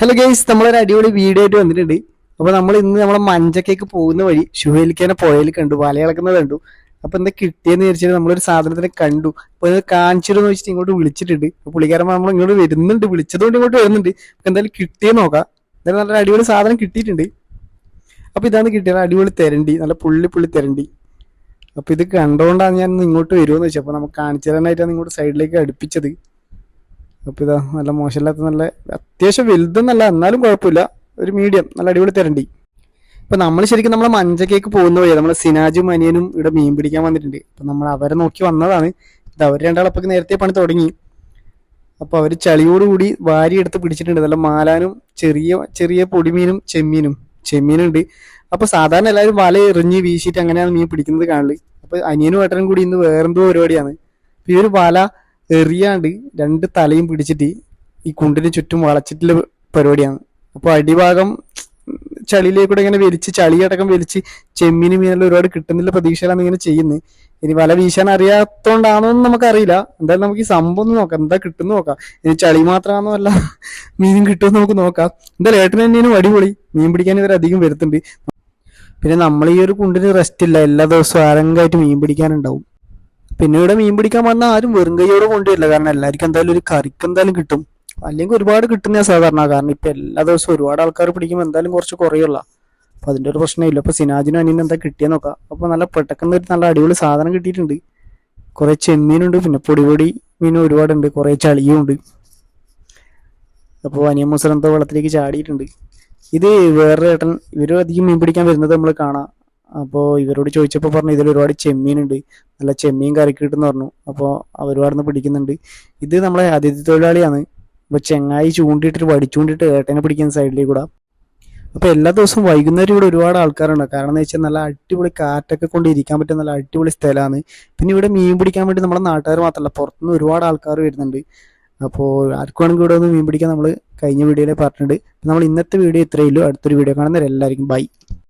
Hello guys നമ്മളൊരു അടിപൊളി video ആയിട്ട് വന്നിട്ടുണ്ട്. അപ്പൊ നമ്മൾ ഇന്ന് നമ്മളെ മഞ്ചക്കേക്ക് പോകുന്ന വഴി ഷുഹേലിക്കാനെ പുഴയിൽ കണ്ടു വല ഇളക്കുന്നത് കണ്ടു. അപ്പൊ എന്താ കിട്ടിയെന്ന് വിചാരിച്ചിട്ട് നമ്മളൊരു സാധനത്തിനെ കണ്ടു. അപ്പൊ ഇത് കാണിച്ചിരുന്നു വെച്ചിട്ട് ഇങ്ങോട്ട് വിളിച്ചിട്ടുണ്ട്. പുള്ളിക്കാരൻ നമ്മൾ ഇങ്ങോട്ട് വരുന്നുണ്ട് വിളിച്ചതുകൊണ്ട് ഇങ്ങോട്ട് വരുന്നുണ്ട്. എന്തായാലും കിട്ടിയേ നോക്കാം. എന്തായാലും നല്ല അടിപൊളി സാധനം കിട്ടിയിട്ടുണ്ട്. അപ്പൊ ഇതാണ് കിട്ടിയത് അടിപൊളി തെരണ്ടി നല്ല പുള്ളി പുള്ളി തെരണ്ടി. അപ്പൊ ഇത് കണ്ടോണ്ടാണ് ഞാൻ ഇങ്ങോട്ട് വരുമെന്ന് വെച്ചത്. അപ്പൊ നമുക്ക് കാണിച്ചു തരാനായിട്ടാണ് ഇങ്ങോട്ട് സൈഡിലേക്ക് അടുപ്പിച്ചത്. അപ്പൊ ഇതാ നല്ല മോശമില്ലാത്ത നല്ല അത്യാവശ്യം വലുതെന്നല്ല എന്നാലും കുഴപ്പമില്ല. ഒരു മീഡിയം നല്ല അടിപൊളി തരണ്ടി. ഇപ്പം നമ്മൾ ശരിക്കും നമ്മളെ മഞ്ചക്കേക്ക് പോകുന്ന വഴി നമ്മളെ സിനാജും അനിയനും ഇവിടെ മീൻ പിടിക്കാൻ വന്നിട്ടുണ്ട്. അപ്പൊ നമ്മൾ അവരെ നോക്കി വന്നതാണ്. ഇത് അവർ രണ്ടാളപ്പൊക്കെ നേരത്തെ പണി തുടങ്ങി. അപ്പൊ അവർ ചളിയോടുകൂടി വാരി എടുത്ത് പിടിച്ചിട്ടുണ്ട്. നല്ല മാലാനും ചെറിയ ചെറിയ പൊടിമീനും ചെമ്മീനും ചെമ്മീനുണ്ട്. അപ്പൊ സാധാരണ എല്ലാവരും വല എറിഞ്ഞ് വീശിയിട്ട് അങ്ങനെയാണ് മീൻ പിടിക്കുന്നത് കാണൽ. അപ്പൊ അനിയനും ഏട്ടനും കൂടി ഇന്ന് വേറെന്തോ പരിപാടിയാണ്. ഈ ഒരു വല എറിയാണ്ട് രണ്ട് തലയും പിടിച്ചിട്ട് ഈ കുണ്ടിന് ചുറ്റും വളച്ചിട്ടുള്ള പരിപാടിയാണ്. അപ്പോൾ അടിഭാഗം ചളിയിലേക്കൂടെ ഇങ്ങനെ വലിച്ച് ചളിയടക്കം വലിച്ച് ചെമ്മീന് മീനെല്ലാം ഒരുപാട് കിട്ടുന്നില്ല പ്രതീക്ഷയിലാണ് ഇങ്ങനെ ചെയ്യുന്നത് ഇനി വല വീശാൻ അറിയാത്തോണ്ടാണോ എന്ന് നമുക്കറിയില്ല. എന്തായാലും നമുക്ക് ഈ സംഭവം ഒന്ന് നോക്കാം. എന്താ കിട്ടുന്ന നോക്കാം. ഇനി ചളി മാത്രമാണോ അല്ല മീനും കിട്ടുമെന്ന് നമുക്ക് നോക്കാം. എന്തായാലും ഏട്ടൻ തന്നെയാണ് അടിപൊളി. മീൻ പിടിക്കാൻ ഇവർ അധികം വരുത്തുണ്ട് പിന്നെ നമ്മൾ ഈ ഒരു കുണ്ടിന് റെസ്റ്റ് ഇല്ല. എല്ലാ ദിവസവും ആരംഗമായിട്ട് മീൻ പിടിക്കാനുണ്ടാവും. പിന്നെ ഇവിടെ മീൻ പിടിക്കാൻ വന്ന ആരും വെറും കൈയോടെ കൊണ്ടുവരില്ല. കാരണം എല്ലാവർക്കും എന്തായാലും ഒരു കറിക്ക് എന്തായാലും കിട്ടും. അല്ലെങ്കിൽ ഒരുപാട് കിട്ടുന്ന സാധാരണ. കാരണം ഇപ്പൊ എല്ലാ ദിവസവും ഒരുപാട് ആൾക്കാർ പിടിക്കുമ്പോൾ എന്തായാലും കുറച്ച് കുറയുള്ള. അപ്പൊ അതിന്റെ ഒരു പ്രശ്നമില്ല അപ്പൊ സിനാജിനും അനിയനും എന്താ കിട്ടിയെന്ന് നോക്കാം. അപ്പൊ നല്ല പെട്ടക്കുന്ന ഒരു നല്ല അടിപൊളി സാധനം കിട്ടിയിട്ടുണ്ട്. കുറെ ചെമ്മീനുണ്ട്. പിന്നെ പൊടിപൊടി പൊടി മീനും ഒരുപാടുണ്ട്. കുറെ ചളിയും ഉണ്ട് അപ്പോൾ അനിയൻ മുസൽ എന്തോ വെള്ളത്തിലേക്ക് ചാടിയിട്ടുണ്ട്. ഇത് വേറെ ഏട്ടൻ ഇവരും അധികം മീൻ പിടിക്കാൻ വരുന്നത് നമ്മൾ കാണാം. അപ്പോൾ ഇവരോട് ചോദിച്ചപ്പോൾ പറഞ്ഞു ഇതിൽ ഒരുപാട് ചെമ്മീനുണ്ട്. നല്ല ചെമ്മീൻ കറി കിട്ടുമെന്ന് പറഞ്ഞു അപ്പോൾ അവരുപാടുന്ന് പിടിക്കുന്നുണ്ട്. ഇത് നമ്മളെ അതിഥി തൊഴിലാളിയാണ്. അപ്പോൾ ചെങ്ങായി ചൂണ്ടിയിട്ടിട്ട് വടിച്ചൂണ്ടിട്ട് ഏട്ടനെ പിടിക്കുന്ന സൈഡിലേക്ക് കൂടെ. അപ്പോൾ എല്ലാ ദിവസവും വൈകുന്നേരം ഇവിടെ ഒരുപാട് ആൾക്കാരുണ്ട്. കാരണം എന്ന് വെച്ചാൽ നല്ല അടിപൊളി കാറ്റൊക്കെ കൊണ്ട് ഇരിക്കാൻ പറ്റിയ നല്ല അടിപൊളി സ്ഥലമാണ്. പിന്നെ ഇവിടെ മീൻ പിടിക്കാൻ വേണ്ടി നമ്മുടെ നാട്ടുകാർ മാത്രമല്ല പുറത്തുനിന്ന് ഒരുപാട് ആൾക്കാർ വരുന്നുണ്ട്. അപ്പോൾ ആർക്കും വേണമെങ്കിൽ ഇവിടെ ഒന്ന് മീൻ പിടിക്കാൻ നമ്മൾ കഴിഞ്ഞ വീഡിയോയിൽ പറഞ്ഞിട്ടുണ്ട്. നമ്മൾ ഇന്നത്തെ വീഡിയോ ഇത്രയേ ഉള്ളൂ. അടുത്തൊരു വീഡിയോ കാണുന്നവരെല്ലാവർക്കും ബൈ.